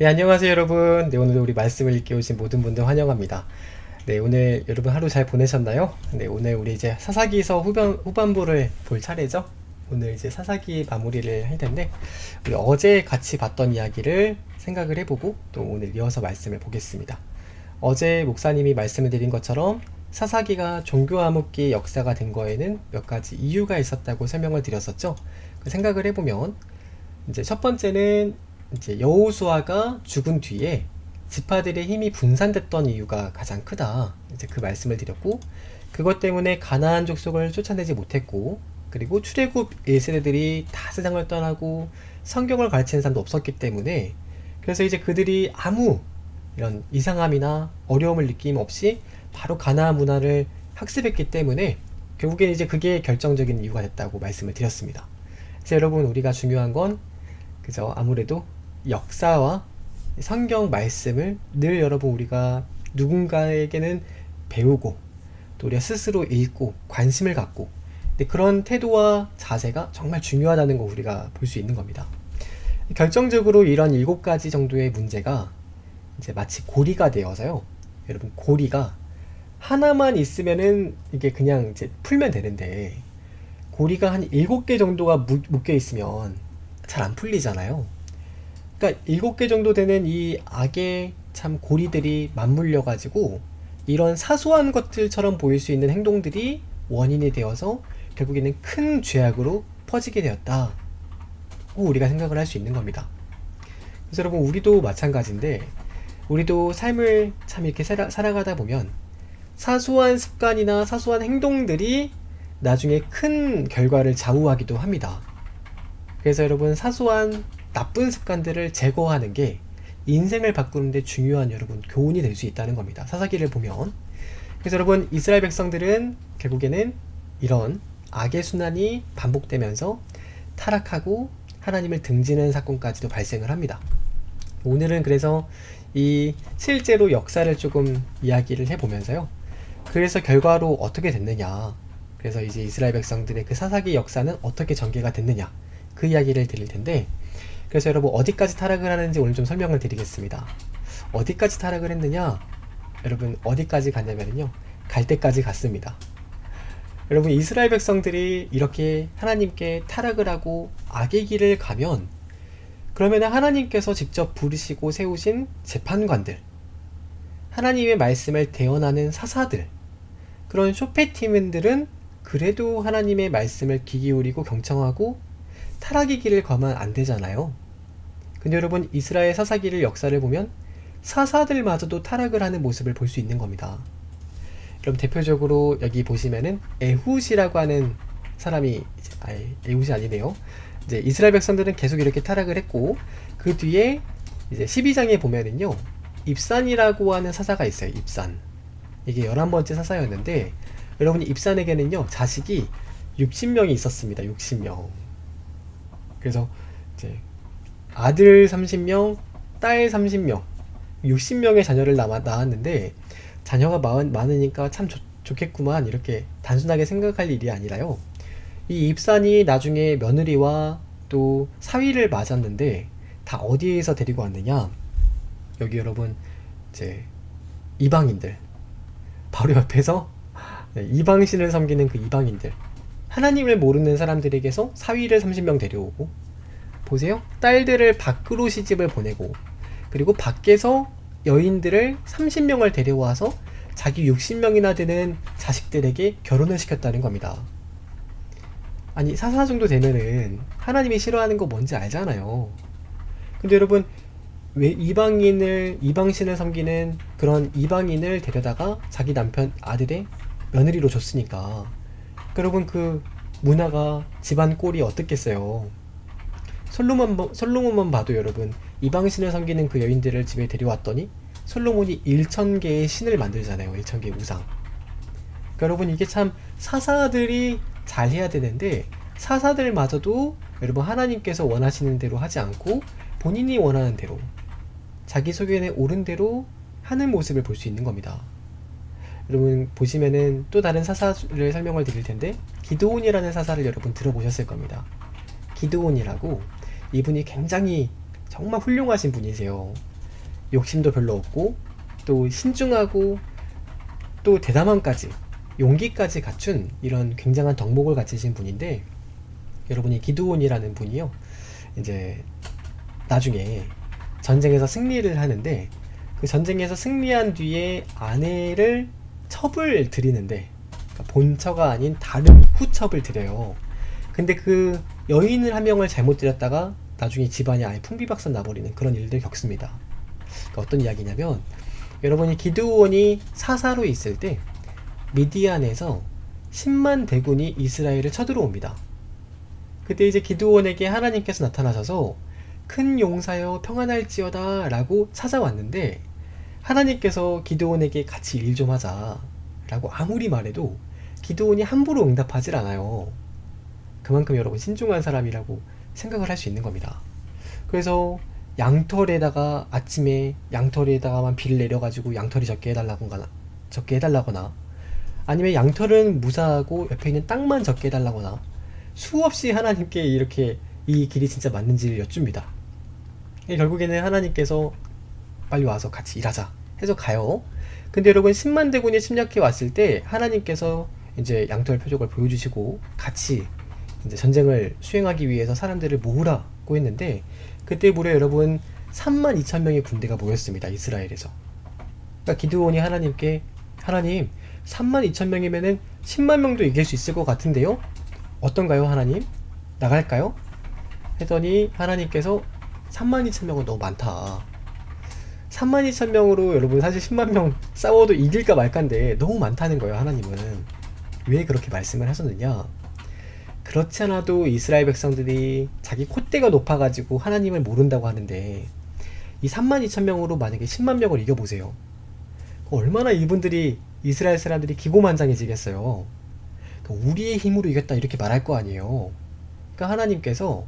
네, 안녕하세요, 여러분. 네, 오늘도 우리 말씀을 읽게 오신 모든 분들 환영합니다. 네, 오늘 여러분 하루 잘 보내셨나요? 네, 오늘 우리 이제 사사기서 후반, 후반부를 볼 차례죠? 오늘 이제 사사기 마무리를 할 텐데, 우리 어제 같이 봤던 이야기를 생각을 해보고, 또 오늘 이어서 말씀을 보겠습니다. 어제 목사님이 말씀을 드린 것처럼, 사사기가 종교 암흑기의 역사가 된 거에는 몇 가지 이유가 있었다고 설명을 드렸었죠? 그 생각을 해보면, 이제 첫 번째는 이제 여호수아가 죽은 뒤에 지파들의 힘이 분산됐던 이유가 가장 크다. 이제 그 말씀을 드렸고 그것 때문에 가나안 족속을 쫓아내지 못했고 그리고 출애굽 1세대들이 다 세상을 떠나고 성경을 가르치는 사람도 없었기 때문에 그래서 이제 그들이 아무 이런 이상함이나 어려움을 느낌 없이 바로 가나안 문화를 학습했기 때문에 결국엔 이제 그게 결정적인 이유가 됐다고 말씀을 드렸습니다. 그래서 여러분 우리가 중요한 건 그죠 아무래도 역사와 성경 말씀을 늘 여러분 우리가 누군가에게는 배우고 또 우리가 스스로 읽고 관심을 갖고 그런 태도와 자세가 정말 중요하다는 거 우리가 볼 수 있는 겁니다. 결정적으로 이런 일곱 가지 정도의 문제가 이제 마치 고리가 되어서요. 여러분 고리가 하나만 있으면은 이게 그냥 이제 풀면 되는데 고리가 한 일곱 개 정도가 무- 묶여 있으면 잘 안 풀리잖아요. 그러니까 일곱 개 정도 되는 이 악의 참 고리들이 맞물려 가지고 이런 사소한 것들처럼 보일 수 있는 행동들이 원인이 되어서 결국에는 큰 죄악으로 퍼지게 되었다. 고 우리가 생각을 할 수 있는 겁니다. 그래서 여러분 우리도 마찬가지인데 우리도 삶을 참 이렇게 살아, 살아가다 보면 사소한 습관이나 사소한 행동들이 나중에 큰 결과를 좌우하기도 합니다. 그래서 여러분 사소한 나쁜 습관들을 제거하는 게 인생을 바꾸는데 중요한 여러분 교훈이 될 수 있다는 겁니다. 사사기를 보면 그래서 여러분 이스라엘 백성들은 결국에는 이런 악의 순환이 반복되면서 타락하고 하나님을 등지는 사건까지도 발생을 합니다. 오늘은 그래서 이 실제로 역사를 조금 이야기를 해보면서요. 그래서 결과로 어떻게 됐느냐. 그래서 이제 이스라엘 백성들의 그 사사기 역사는 어떻게 전개가 됐느냐. 그 이야기를 드릴 텐데, 그래서 여러분 어디까지 타락을 하는지 오늘 좀 설명을 드리겠습니다. 어디까지 타락을 했느냐? 여러분 어디까지 갔냐면요. 갈 때까지 갔습니다. 여러분 이스라엘 백성들이 이렇게 하나님께 타락을 하고 악의 길을 가면 그러면 하나님께서 직접 부르시고 세우신 재판관들 하나님의 말씀을 대언하는 사사들 그런 쇼페티맨들은 그래도 하나님의 말씀을 귀 기울이고 경청하고 길을 가면 안 되잖아요. 근데 여러분 이스라엘 사사기를 역사를 보면 사사들마저도 타락을 하는 모습을 볼 수 있는 겁니다. 그럼 대표적으로 여기 보시면은 에훗이라고 하는 사람이 아예 에훗이 아니네요. 이제 이스라엘 백성들은 계속 이렇게 타락을 했고 그 뒤에 이제 12장에 보면은요. 입산이라고 하는 사사가 있어요. 입산. 이게 11번째 사사였는데 여러분 입산에게는요. 자식이 60명이 있었습니다. 60명. 그래서 이제 아들 30명, 딸 30명, 60명의 자녀를 낳아, 낳았는데 자녀가 많, 많으니까 참 좋, 좋겠구만 이렇게 단순하게 생각할 일이 아니라요. 이 입산이 나중에 며느리와 또 사위를 맞았는데 다 어디에서 데리고 왔느냐? 여기 여러분 이제 이방인들 바로 옆에서 네, 이방신을 섬기는 그 이방인들 하나님을 모르는 사람들에게서 사위를 30명 데려오고 보세요 딸들을 밖으로 시집을 보내고 그리고 밖에서 여인들을 30명을 데려와서 자기 60명이나 되는 자식들에게 결혼을 시켰다는 겁니다. 아니 사사 정도 되면은 하나님이 싫어하는 거 뭔지 알잖아요. 근데 여러분 왜 이방인을 이방신을 섬기는 그런 이방인을 데려다가 자기 남편 아들의 며느리로 줬으니까 여러분 그 문화가 집안 꼴이 어떻겠어요? 솔로몬 솔로몬만 봐도 여러분 이방신을 섬기는 그 여인들을 집에 데려왔더니 솔로몬이 1천 개의 신을 만들잖아요. 1천 개의 우상. 여러분 이게 참 사사들이 잘해야 되는데 사사들마저도 여러분 하나님께서 원하시는 대로 하지 않고 본인이 원하는 대로 자기 소견에 옳은 대로 하는 모습을 볼 수 있는 겁니다. 여러분 보시면은 또 다른 사사를 설명을 드릴 텐데 기드온이라는 사사를 여러분 들어보셨을 겁니다. 기드온이라고 이분이 굉장히 정말 훌륭하신 분이세요. 욕심도 별로 없고 또 신중하고 또 대담함까지 용기까지 갖춘 이런 굉장한 덕목을 갖추신 분인데 여러분이 기드온이라는 분이요 이제 나중에 전쟁에서 승리를 하는데 그 전쟁에서 승리한 뒤에 아내를 첩을 드리는데 그러니까 본처가 아닌 다른 후첩을 드려요. 근데 그 여인을 한 명을 잘못 드렸다가 나중에 집안이 아예 풍비박산 나버리는 그런 일들 겪습니다. 그러니까 어떤 이야기냐면 여러분이 기드온이 사사로 있을 때 미디안에서 10만 대군이 이스라엘을 쳐들어옵니다. 그때 이제 기드온에게 하나님께서 나타나셔서 큰 용사여 평안할지어다 라고 찾아왔는데 하나님께서 기드온에게 같이 일 좀 하자 라고 아무리 말해도 기드온이 함부로 응답하질 않아요. 그만큼 여러분 신중한 사람이라고 생각을 할 수 있는 겁니다. 그래서 양털에다가 아침에 양털에다가만 비를 내려가지고 양털이 적게 해달라거나 적게 해달라거나 아니면 양털은 무사하고 옆에 있는 땅만 적게 해달라거나 수없이 하나님께 이렇게 이 길이 진짜 맞는지를 여쭙니다. 예, 결국에는 하나님께서 빨리 와서 같이 일하자 해서 가요. 근데 여러분 10만 대군이 침략해 왔을 때 하나님께서 이제 양털 표적을 보여주시고 같이 이제 전쟁을 수행하기 위해서 사람들을 모으라고 했는데 그때 무려 여러분 3만 2천 명의 군대가 모였습니다 이스라엘에서. 그러니까 기드온이 하나님께 하나님 3만 2천 명이면은 10만 명도 이길 수 있을 것 같은데요? 어떤가요 하나님? 나갈까요? 했더니 하나님께서 3만 2천 명은 너무 많다. 3만 2천 명으로 여러분 사실 10만 명 싸워도 이길까 말까인데 너무 많다는 거예요 하나님은. 왜 그렇게 말씀을 하셨느냐? 그렇지 않아도 이스라엘 백성들이 자기 콧대가 높아가지고 하나님을 모른다고 하는데 이 3만 2천 명으로 만약에 10만 명을 이겨보세요. 얼마나 이분들이 이스라엘 사람들이 기고만장해지겠어요. 그러니까 우리의 힘으로 이겼다 이렇게 말할 거 아니에요. 그러니까 하나님께서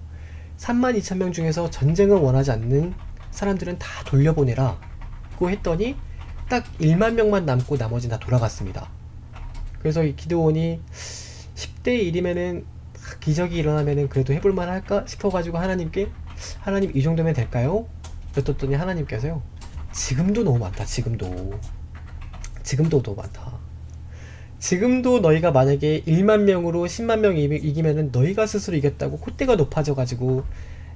3만 2천 명 중에서 전쟁을 원하지 않는 사람들은 다 돌려보내라고 했더니 딱 1만 명만 남고 나머지는 다 돌아갔습니다. 그래서 이 기드온이 10대 1이면은 기적이 일어나면은 그래도 해볼만 할까 싶어가지고 하나님께 하나님 이 정도면 될까요? 여쭙더니 하나님께서요 지금도 너무 많다 지금도 지금도 너무 많다 지금도 너희가 만약에 1만 명으로 10만 명 이기면은 너희가 스스로 이겼다고 콧대가 높아져가지고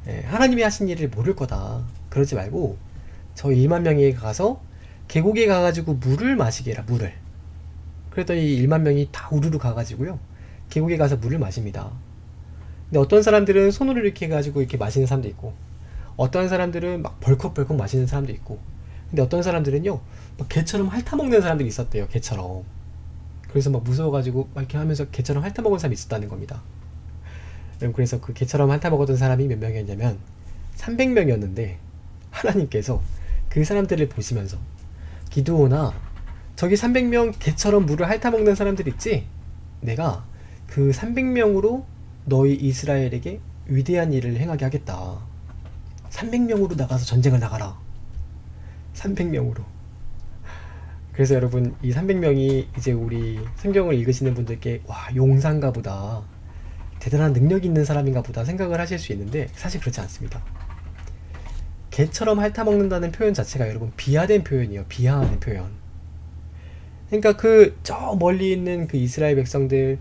예, 하나님이 하신 일을 모를 거다 그러지 말고 저 1만 명이 가서 계곡에 가가지고 물을 마시게 해라 물을 그랬더니 1만 명이 다 우르르 가가지고요 계곡에 가서 물을 마십니다. 근데 어떤 사람들은 손으로 이렇게 해가지고 이렇게 마시는 사람도 있고, 어떤 사람들은 막 벌컥벌컥 마시는 사람도 있고, 근데 어떤 사람들은요, 막 개처럼 핥아먹는 사람들이 있었대요, 개처럼. 그래서 막 무서워가지고 막 이렇게 하면서 개처럼 핥아먹은 사람이 있었다는 겁니다. 그래서 그 개처럼 핥아먹었던 사람이 몇 명이었냐면, 300명이었는데, 하나님께서 그 사람들을 보시면서, 기도오나, 저기 300명 개처럼 물을 핥아 먹는 사람들 있지? 내가 그 300명으로 너희 이스라엘에게 위대한 일을 행하게 하겠다. 300명으로 나가서 전쟁을 나가라. 300명으로. 그래서 여러분 이 300명이 이제 우리 성경을 읽으시는 분들께 와 용사인가 보다. 대단한 능력 있는 사람인가 보다 생각을 하실 수 있는데 사실 그렇지 않습니다. 개처럼 핥아먹는다는 표현 자체가 여러분 비하된 표현이에요. 비하하는 표현. 그러니까 그 저 멀리 있는 그 이스라엘 백성들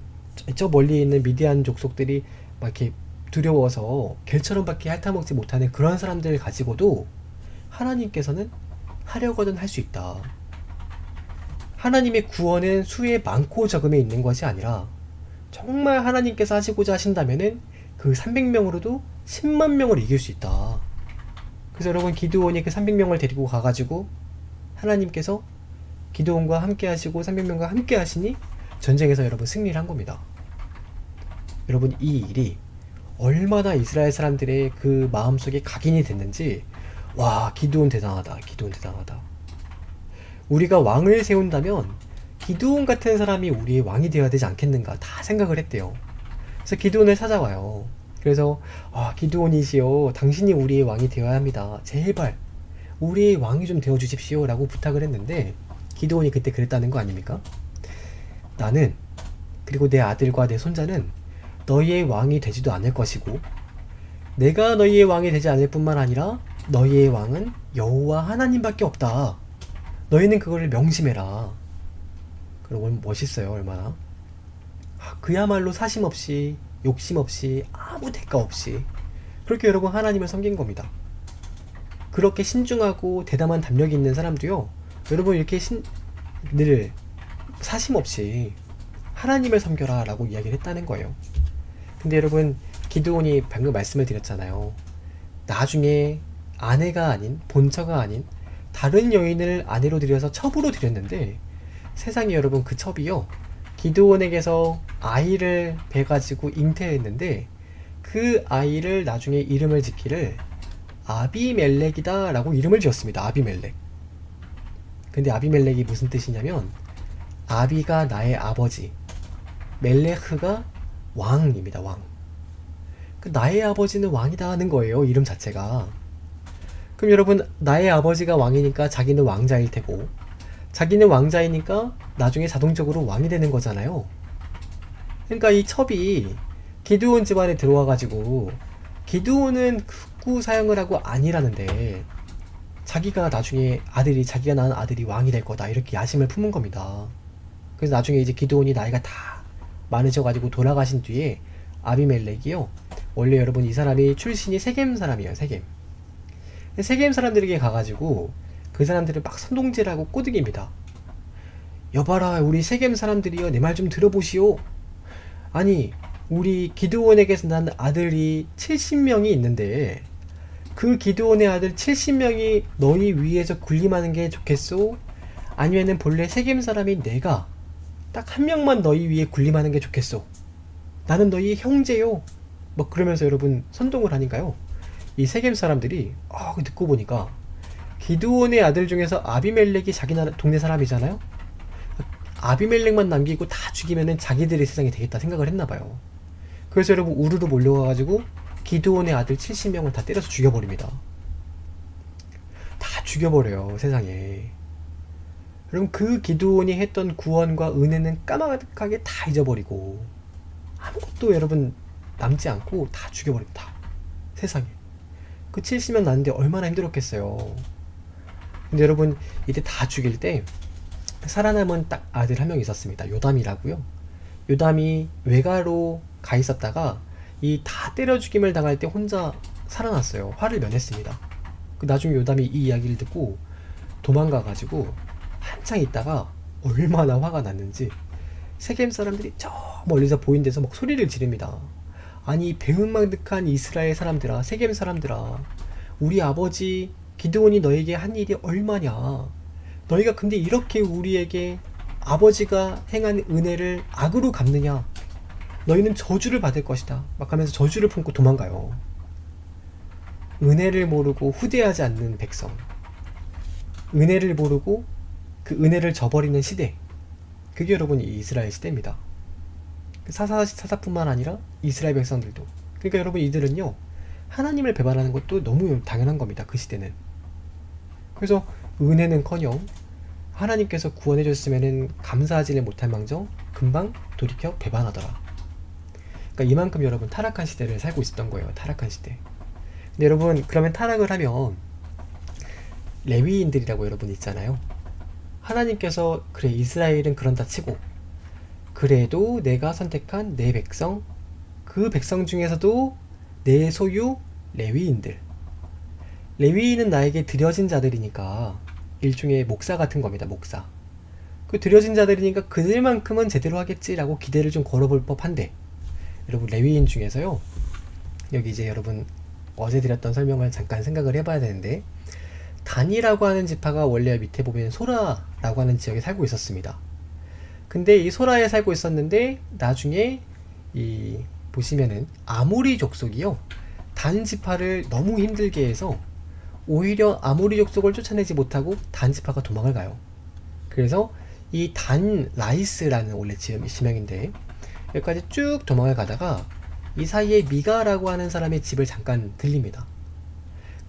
저 멀리 있는 미디안 족속들이 막 이렇게 두려워서 개처럼밖에 핥아먹지 못하는 그런 사람들을 가지고도 하나님께서는 하려거든 할 수 있다. 하나님의 구원은 수에 많고 적음에 있는 것이 아니라 정말 하나님께서 하시고자 하신다면은 그 300명으로도 10만 명을 이길 수 있다. 그래서 여러분 기드온이 그 300명을 데리고 가가지고 하나님께서 기드온과 함께 하시고 300명과 함께 하시니 전쟁에서 여러분 승리를 한 겁니다. 여러분 이 일이 얼마나 이스라엘 사람들의 그 마음속에 각인이 됐는지 와 기드온 대단하다 기드온 대단하다 우리가 왕을 세운다면 기드온 같은 사람이 우리의 왕이 되어야 되지 않겠는가 다 생각을 했대요. 그래서 기드온을 찾아와요. 그래서 아 기드온이시여 당신이 우리의 왕이 되어야 합니다. 제발 우리의 왕이 좀 되어 주십시오 라고 부탁을 했는데 기드온이 그때 그랬다는 거 아닙니까? 나는 그리고 내 아들과 내 손자는 너희의 왕이 되지도 않을 것이고 내가 너희의 왕이 되지 않을 뿐만 아니라 너희의 왕은 여호와 하나님밖에 없다. 너희는 그거를 명심해라. 그러고 멋있어요, 얼마나. 아, 그야말로 사심 없이, 욕심 없이, 아무 대가 없이. 그렇게 여러분 하나님을 섬긴 겁니다. 그렇게 신중하고 대담한 담력이 있는 사람도요, 여러분 이렇게 신, 늘 사심 없이 하나님을 섬겨라 라고 이야기를 했다는 거예요. 근데 여러분, 기드온이 방금 말씀을 드렸잖아요. 나중에 아내가 아닌, 본처가 아닌, 다른 여인을 아내로 들여서 첩으로 들였는데, 세상에 여러분 그 첩이요. 기드온에게서 아이를 배가지고 잉태했는데, 그 아이를 나중에 이름을 짓기를 아비멜렉이다 라고 이름을 지었습니다. 아비멜렉. 근데 아비멜렉이 무슨 뜻이냐면, 아비가 나의 아버지, 멜레흐가 왕입니다, 왕. 그 나의 아버지는 왕이다 하는 거예요, 이름 자체가. 그럼 여러분, 나의 아버지가 왕이니까 자기는 왕자일 테고, 자기는 왕자이니까 나중에 자동적으로 왕이 되는 거잖아요. 그러니까 이 첩이 기드온 집안에 들어와가지고, 기드온은 흑구 사용을 하고 아니라는데, 자기가 나중에 아들이, 자기가 낳은 아들이 왕이 될 거다, 이렇게 야심을 품은 겁니다. 그래서 나중에 이제 기드온이 나이가 다 많으셔가지고 돌아가신 뒤에 아비멜렉이요. 원래 여러분 이 사람이 출신이 세겜 사람이에요. 세겜. 세겜 사람들에게 가가지고 그 사람들을 막 선동질하고 꼬드깁니다. 여봐라 우리 세겜 사람들이요 내말 좀 들어보시오. 아니 우리 기드온에게서 난 아들이 70명이 있는데 그 기드온의 아들 70명이 너희 위에서 군림하는 게 좋겠소? 아니면은 본래 세겜 사람인 내가 딱 한 명만 너희 위에 군림하는 게 좋겠소? 나는 너희 형제요. 뭐 그러면서 여러분 선동을 하니까요. 이 세겜 사람들이 아 듣고 보니까 기드온의 아들 중에서 아비멜렉이 자기 나라 동네 사람이잖아요. 아비멜렉만 남기고 다 죽이면은 자기들의 세상이 되겠다 생각을 했나 봐요. 그래서 여러분 우르르 몰려가가지고 기드온의 아들 70명을 다 때려서 죽여버립니다. 다 죽여버려요 세상에. 그럼 그 기드온이 했던 구원과 은혜는 까마득하게 다 잊어버리고 아무것도 여러분 남지 않고 다 죽여버립니다. 세상에. 그 70명 났는데 얼마나 힘들었겠어요. 근데 여러분 이때 다 죽일 때 살아남은 딱 아들 한 명 있었습니다. 요담이라고요. 요담이 외가로 가 있었다가 이 다 때려 죽임을 당할 때 혼자 살아났어요. 화를 면했습니다. 그 나중에 요담이 이 이야기를 듣고 도망가 가지고 한창 있다가 얼마나 화가 났는지 세겜 사람들이 저 멀리서 보인 데서 막 소리를 지릅니다. 아니 배은망덕한 이스라엘 사람들아 세겜 사람들아 우리 아버지 기드온이 너에게 한 일이 얼마냐 너희가 근데 이렇게 우리에게 아버지가 행한 은혜를 악으로 갚느냐 너희는 저주를 받을 것이다 막 하면서 저주를 품고 도망가요 은혜를 모르고 후대하지 않는 백성 은혜를 모르고 그 은혜를 저버리는 시대 그게 여러분 이 이스라엘 시대입니다 사사, 사사뿐만 아니라 이스라엘 백성들도. 그러니까 여러분 이들은요, 하나님을 배반하는 것도 너무 당연한 겁니다. 그 시대는. 그래서 은혜는 커녕 하나님께서 구원해 줬으면은 감사하지를 못할 망정 금방 돌이켜 배반하더라. 그러니까 이만큼 여러분 타락한 시대를 살고 있었던 거예요. 타락한 시대. 근데 여러분 그러면 타락을 하면 레위인들이라고 여러분 있잖아요. 하나님께서 그래 이스라엘은 그런다 치고 그래도 내가 선택한 내 백성, 그 백성 중에서도 내 소유 레위인들. 레위인은 나에게 드려진 자들이니까 일종의 목사 같은 겁니다, 목사. 그 드려진 자들이니까 그들만큼은 제대로 하겠지라고 기대를 좀 걸어볼 법한데, 여러분, 레위인 중에서요, 여기 이제 여러분 어제 드렸던 설명을 잠깐 생각을 해봐야 되는데, 단이라고 하는 지파가 원래 밑에 보면 소라라고 하는 지역에 살고 있었습니다. 근데 이 소라에 살고 있었는데 나중에 이 보시면은 아모리 족속이요 단 지파를 너무 힘들게 해서 오히려 아모리 족속을 쫓아내지 못하고 단 지파가 도망을 가요. 그래서 이 단 라이스라는 원래 지명인데 여기까지 쭉 도망을 가다가 이 사이에 미가라고 하는 사람의 집을 잠깐 들립니다.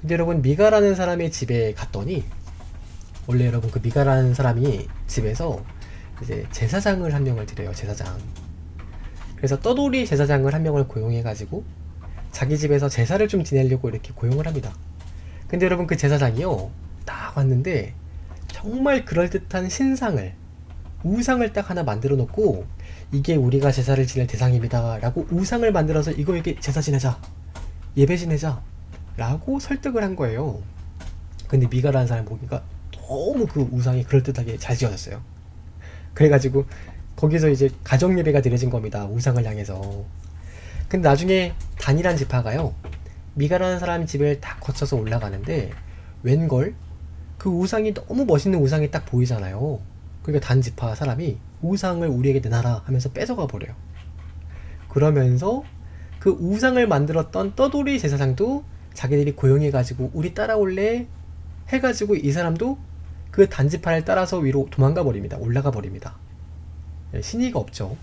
근데 여러분 미가라는 사람의 집에 갔더니 원래 여러분 그 미가라는 사람이 집에서 이제 제사장을 한 명을 드려요 제사장 그래서 떠돌이 제사장을 한 명을 고용해 가지고 자기 집에서 제사를 좀 지내려고 이렇게 고용을 합니다 근데 여러분 그 제사장이요. 딱 왔는데 정말 그럴듯한 신상을 우상을 딱 하나 만들어 놓고 이게 우리가 제사를 지낼 대상입니다 라고 우상을 만들어서 이거 이렇게 제사 지내자 예배 지내자 라고 설득을 한 거예요. 근데 미가라는 사람 보니까 너무 그 우상이 그럴듯하게 잘 지어졌어요. 그래가지고 거기서 이제 가정 예배가 드려진 겁니다. 우상을 향해서. 근데 나중에 단이란 지파가요 미가라는 사람 집을 딱 거쳐서 올라가는데 웬걸 그 우상이 너무 멋있는 우상이 딱 보이잖아요. 그러니까 단지파 사람이 우상을 우리에게 내놔라 하면서 뺏어가 버려요. 그러면서 그 우상을 만들었던 떠돌이 제사장도 자기들이 고용해 가지고 우리 따라올래 해 가지고 이 사람도 그 단지파를 따라서 위로 도망가 버립니다. 올라가 버립니다. 예, 신의가 없죠.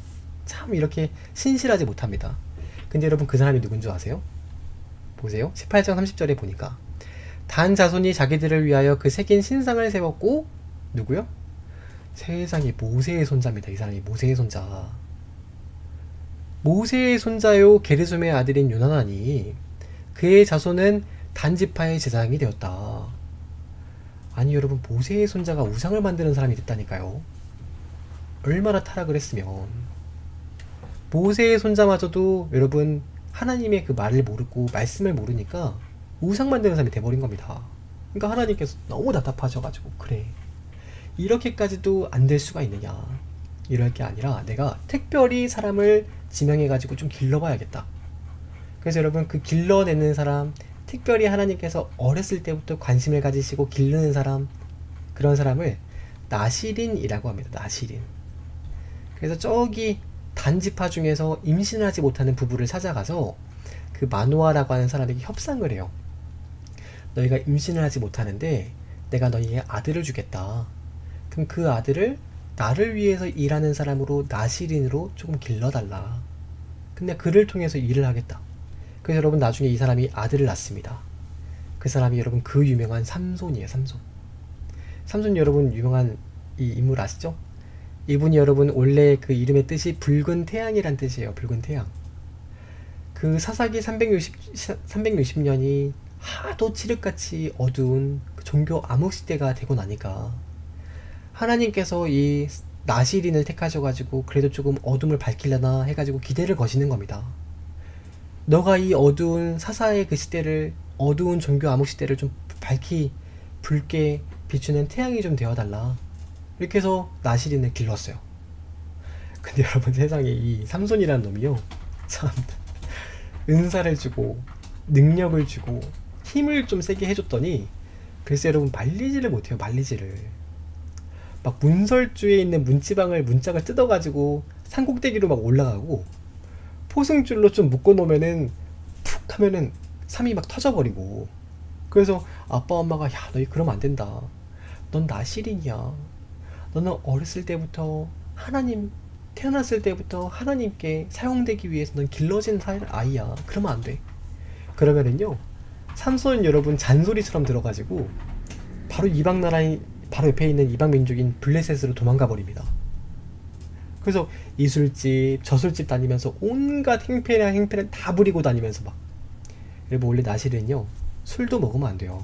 참 이렇게 신실하지 못합니다. 근데 여러분 그 사람이 누군 줄 아세요? 보세요. 18장 30절에 보니까 단 자손이 자기들을 위하여 그 새긴 신상을 세웠고 누구요? 세상에 모세의 손자입니다. 이 사람이 모세의 손자. 모세의 손자요 게르솜의 아들인 요나단이 그의 자손은 단지파의 제사장이 되었다. 아니 여러분 모세의 손자가 우상을 만드는 사람이 됐다니까요. 얼마나 타락을 했으면 모세의 손자마저도 여러분 하나님의 그 말을 모르고 말씀을 모르니까 우상 만드는 사람이 돼버린 겁니다. 그러니까 하나님께서 너무 답답하셔가지고 그래 이렇게까지도 안 될 수가 있느냐 이럴 게 아니라 내가 특별히 사람을 지명해가지고 좀 길러봐야겠다. 그래서 여러분 그 길러내는 사람 특별히 하나님께서 어렸을 때부터 관심을 가지시고 기르는 사람 그런 사람을 나시린이라고 합니다. 나시린. 그래서 저기 단지파 중에서 임신하지 못하는 부부를 찾아가서 그 마누아라고 하는 사람에게 협상을 해요. 너희가 임신을 하지 못하는데 내가 너희에게 아들을 주겠다. 그럼 그 아들을 나를 위해서 일하는 사람으로 나시린으로 조금 길러달라. 근데 그를 통해서 일을 하겠다. 그래서 여러분 나중에 이 사람이 아들을 낳습니다. 그 사람이 여러분 그 유명한 삼손이에요. 삼손. 삼손 여러분 유명한 이 인물 아시죠? 이분이 여러분 원래 그 이름의 뜻이 붉은 태양이란 뜻이에요. 붉은 태양. 그 사사기 360, 360년이 하도 칠흑같이 어두운 그 종교 암흑 시대가 되고 나니까 하나님께서 이 나시린을 택하셔가지고 그래도 조금 어둠을 밝히려나 해가지고 기대를 거시는 겁니다. 너가 이 어두운 사사의 그 시대를 어두운 종교 암흑 시대를 좀 밝히 붉게 비추는 태양이 좀 되어달라. 이렇게 해서 나시린을 길렀어요. 근데 여러분 세상에 이 삼손이라는 놈이요. 참 은사를 주고 능력을 주고 힘을 좀 세게 해줬더니 글쎄 여러분 말리지를 못해요. 말리지를. 막 문설주에 있는 문지방을 문짝을 뜯어가지고 산꼭대기로 막 올라가고 포승줄로 좀 묶어놓으면은 툭 하면은 삼이 막 터져버리고 그래서 아빠 엄마가 야 너희 그러면 안 된다 넌 나시린이야 너는 어렸을 때부터 하나님 태어났을 때부터 하나님께 사용되기 위해서 넌 길러진 아이야 그러면 안 돼 그러면은요 삼손 여러분 잔소리처럼 들어가지고 바로 이방 나라인 바로 옆에 있는 이방 민족인 블레셋으로 도망가 버립니다. 그래서 이 술집 저 술집 다니면서 온갖 행패랑 행패를 다 부리고 다니면서 막 여러분 원래 나실은요 술도 먹으면 안 돼요.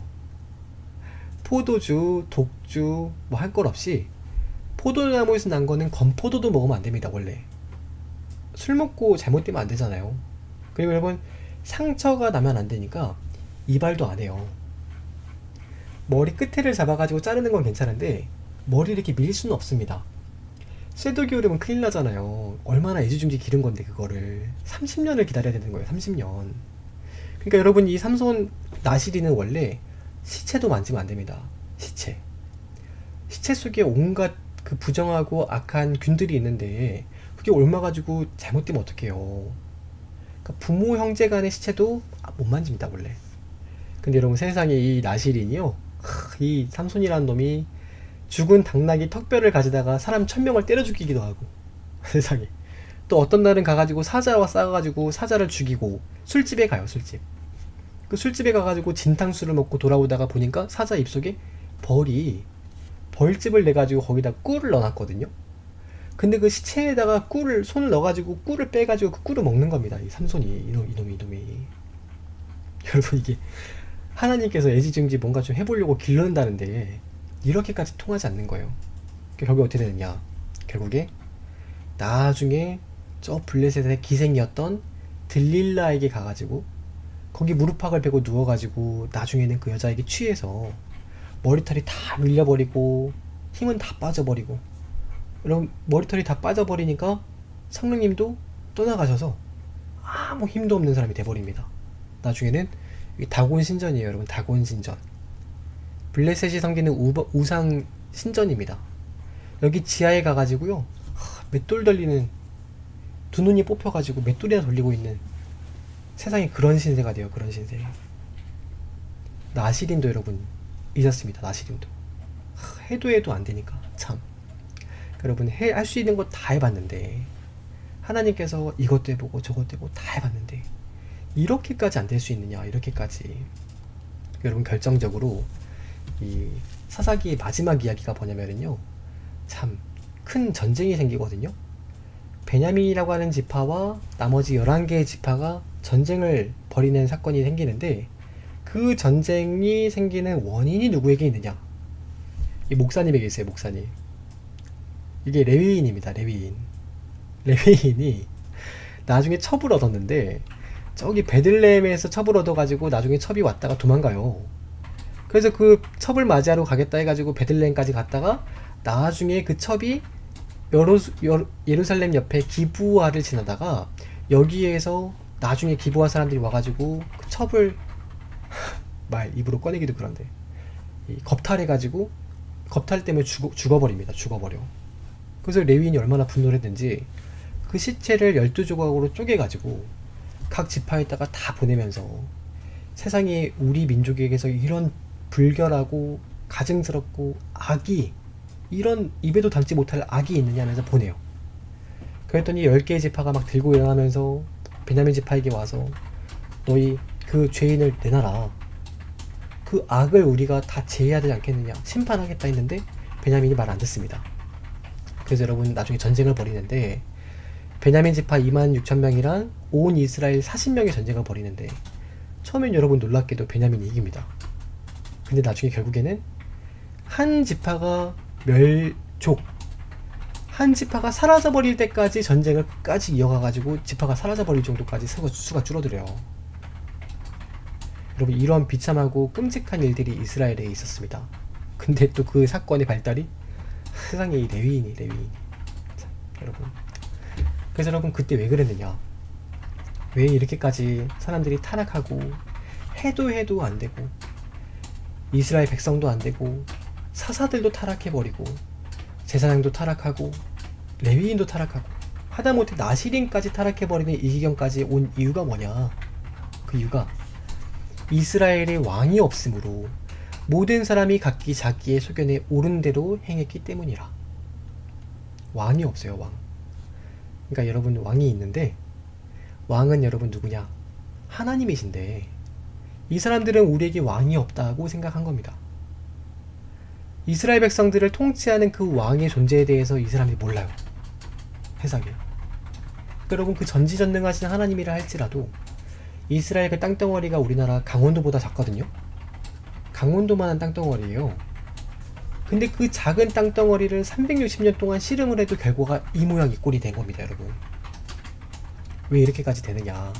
포도주, 독주 뭐 할 것 없이 포도나무에서 난 거는 건포도도 먹으면 안 됩니다 원래. 술 먹고 잘못되면 안 되잖아요. 그리고 여러분 상처가 나면 안 되니까 이발도 안 해요. 머리 끝에를 잡아가지고 자르는 건 괜찮은데 머리 이렇게 밀 수는 없습니다. 쇠독이 오르면 큰일 나잖아요. 얼마나 애지중지 기른 건데 그거를 30년을 기다려야 되는 거예요. 30년. 그러니까 여러분 이 삼손 나시리는 원래 시체도 만지면 안 됩니다. 시체. 시체 속에 온갖 그 부정하고 악한 균들이 있는데 그게 옮아가지고 잘못되면 어떡해요. 그러니까 부모 형제 간의 시체도 못 만집니다 원래. 근데 여러분 세상에 이 나시린이요. 이 삼손이라는 놈이 죽은 당나귀 턱뼈를 가지다가 사람 천명을 때려 죽이기도 하고 세상에 또 어떤 날은 가가지고 사자와 싸가지고 사자를 죽이고 술집에 가요 술집 그 술집에 가가지고 진탕수를 먹고 돌아오다가 보니까 사자 입속에 벌이 벌집을 내가지고 거기다 꿀을 넣어놨거든요 근데 그 시체에다가 꿀을 손을 넣어가지고 꿀을 빼가지고 그 꿀을 먹는 겁니다 이 삼손이 이놈 이놈이 이놈이 여러분 이게 하나님께서 애지중지 뭔가 좀 해보려고 길른다는데 이렇게까지 통하지 않는 거예요. 결국 어떻게 되느냐? 결국에 나중에 저 블레셋의 기생이었던 들릴라에게 가가지고 거기 무릎팍을 베고 누워가지고 나중에는 그 여자에게 취해서 머리털이 다 밀려버리고 힘은 다 빠져버리고 그럼 머리털이 다 빠져버리니까 성령님도 떠나가셔서 아무 힘도 없는 사람이 돼버립니다. 나중에는 이 다곤 신전이에요, 여러분. 다곤 신전. 블레셋이 섬기는 우, 우상 신전입니다. 여기 지하에 가가지고요, 하, 맷돌 돌리는 두 눈이 뽑혀가지고 맷돌이나 돌리고 있는 세상에 그런 신세가 돼요, 그런 신세. 나시린도 여러분 잊었습니다, 나시린도. 하, 해도 해도 안 되니까 참. 여러분 해할수 있는 거 다 해봤는데 하나님께서 이것도 해보고 저것도 해보고 다 해봤는데 이렇게까지 안 될 수 있느냐 이렇게까지 여러분 결정적으로 이 사사기의 마지막 이야기가 뭐냐면요 참 큰 전쟁이 생기거든요 베냐민이라고 하는 지파와 나머지 11개의 지파가 전쟁을 벌이는 사건이 생기는데 그 전쟁이 생기는 원인이 누구에게 있느냐? 이 목사님에게 있어요 목사님. 이게 레위인입니다 레위인. 레위인이 나중에 첩을 얻었는데 저기 베들레헴에서 첩을 얻어가지고 나중에 첩이 왔다가 도망가요. 그래서 그 첩을 맞이하러 가겠다 해가지고 베들레헴까지 갔다가 나중에 그 첩이 여로, 여, 예루살렘 옆에 기부아를 지나다가 여기에서 나중에 기부아 사람들이 와가지고 그 첩을 말 입으로 꺼내기도 그런데 이 겁탈해가지고 겁탈 때문에 죽어, 죽어버립니다. 죽어버려. 그래서 레위인이 얼마나 분노를 했는지 그 시체를 12조각으로 쪼개가지고 각 지파에다가 다 보내면서 세상에 우리 민족에게서 이런 불결하고 가증스럽고 악이 이런 입에도 담지 못할 악이 있느냐면서 보내요. 그랬더니 10개의 지파가 막 들고 일어나면서 베냐민 지파에게 와서 너희 그 죄인을 내놔라. 그 악을 우리가 다 제해야 되지 않겠느냐. 심판하겠다 했는데 베냐민이 말 안 듣습니다. 그래서 여러분 나중에 전쟁을 벌이는데 베냐민 지파 2만 6천 명이랑 온 이스라엘 40명의 전쟁을 벌이는데 처음엔 여러분 놀랍게도 베냐민이 이깁니다. 근데 나중에 결국에는 한 지파가 멸족 한 지파가 사라져 버릴 때까지 전쟁을 끝까지 이어가 가지고 지파가 사라져 버릴 정도까지 수가, 수가 줄어들어요. 여러분 이런 비참하고 끔찍한 일들이 이스라엘에 있었습니다. 근데 또 그 사건의 발달이 세상에 이 레위인이 레위인. 참, 여러분. 그래서 여러분 그때 왜 그랬느냐? 왜 이렇게까지 사람들이 타락하고 해도 해도 안 되고 이스라엘 백성도 안 되고 사사들도 타락해 버리고 제사장도 타락하고 레위인도 타락하고 하다못해 나시린까지 타락해 버리는 이 지경까지 온 이유가 뭐냐? 그 이유가 이스라엘의 왕이 없으므로 모든 사람이 각기 자기의 소견에 옳은 대로 행했기 때문이라. 왕이 없어요, 왕. 그러니까 여러분 왕이 있는데 왕은 여러분 누구냐? 하나님이신데 이 사람들은 우리에게 왕이 없다고 생각한 겁니다. 이스라엘 백성들을 통치하는 그 왕의 존재에 대해서 이 사람이 몰라요. 세상에. 여러분 그 전지전능하신 하나님이라 할지라도 이스라엘 그 땅덩어리가 우리나라 강원도보다 작거든요. 강원도만한 땅덩어리예요. 근데 그 작은 땅덩어리를 360년 동안 씨름을 해도 결과가 이 모양 이 꼴이 된 겁니다, 여러분. 왜 이렇게까지 되느냐?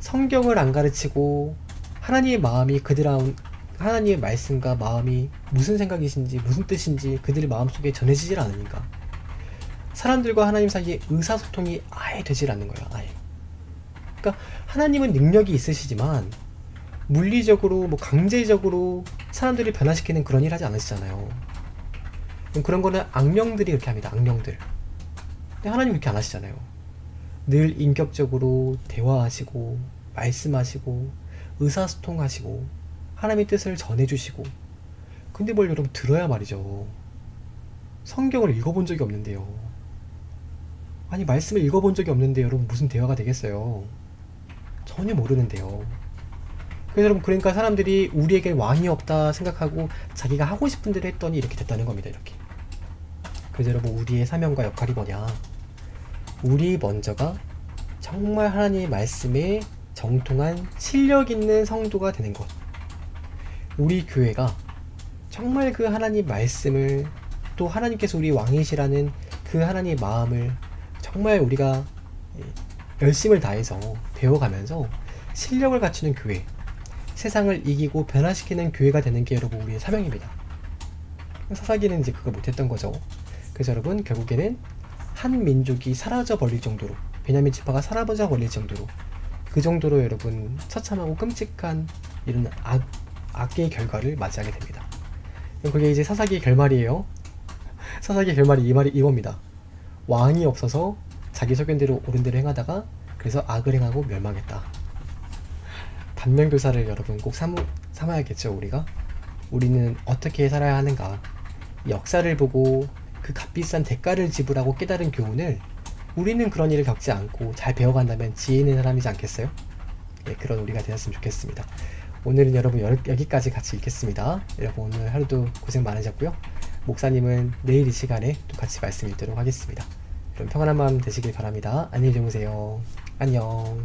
성경을 안 가르치고 하나님의 마음이 그들 안 하나님의 말씀과 마음이 무슨 생각이신지 무슨 뜻인지 그들의 마음속에 전해지질 않으니까 사람들과 하나님 사이에 의사소통이 아예 되질 않는 거예요. 아예. 그러니까 하나님은 능력이 있으시지만 물리적으로 뭐 강제적으로 사람들을 변화시키는 그런 일 하지 않으시잖아요. 그런 거는 악령들이 그렇게 합니다. 악령들. 근데 하나님 그렇게 안 하시잖아요. 늘 인격적으로 대화하시고 말씀하시고 의사소통하시고 하나님의 뜻을 전해주시고 근데 뭘 여러분 들어야 말이죠. 성경을 읽어본 적이 없는데요. 아니 말씀을 읽어본 적이 없는데 여러분 무슨 대화가 되겠어요. 전혀 모르는데요. 그래서 여러분 그러니까 사람들이 우리에게 왕이 없다 생각하고 자기가 하고 싶은 대로 했더니 이렇게 됐다는 겁니다. 이렇게. 그래서 여러분 우리의 사명과 역할이 뭐냐? 우리 먼저가 정말 하나님의 말씀에 정통한 실력 있는 성도가 되는 것. 우리 교회가 정말 그 하나님 말씀을 또 하나님께서 우리 왕이시라는 그 하나님 마음을 정말 우리가 열심을 다해서 배워가면서 실력을 갖추는 교회, 세상을 이기고 변화시키는 교회가 되는 게 여러분 우리의 사명입니다. 사사기는 이제 그걸 못했던 거죠. 그래서 여러분 결국에는 한 민족이 사라져 버릴 정도로 베냐민 지파가 사라져 버릴 정도로 그 정도로 여러분 처참하고 끔찍한 이런 악, 악의 결과를 맞이하게 됩니다. 그게 이제 사사기의 결말이에요. 사사기의 결말이 이 말이 이겁니다. 왕이 없어서 자기 소견대로 옳은 대로 행하다가 그래서 악을 행하고 멸망했다. 반면교사를 여러분 꼭 삼, 삼아야겠죠 우리가 우리는 어떻게 살아야 하는가 이 역사를 보고 그 값비싼 대가를 지불하고 깨달은 교훈을 우리는 그런 일을 겪지 않고 잘 배워간다면 지혜 있는 사람이지 않겠어요? 네, 그런 우리가 되었으면 좋겠습니다. 오늘은 여러분 여- 여기까지 같이 읽겠습니다. 여러분 오늘 하루도 고생 많으셨고요. 목사님은 내일 이 시간에 또 같이 말씀 읽도록 하겠습니다. 평안한 마음 되시길 바랍니다. 안녕히 주무세요. 안녕.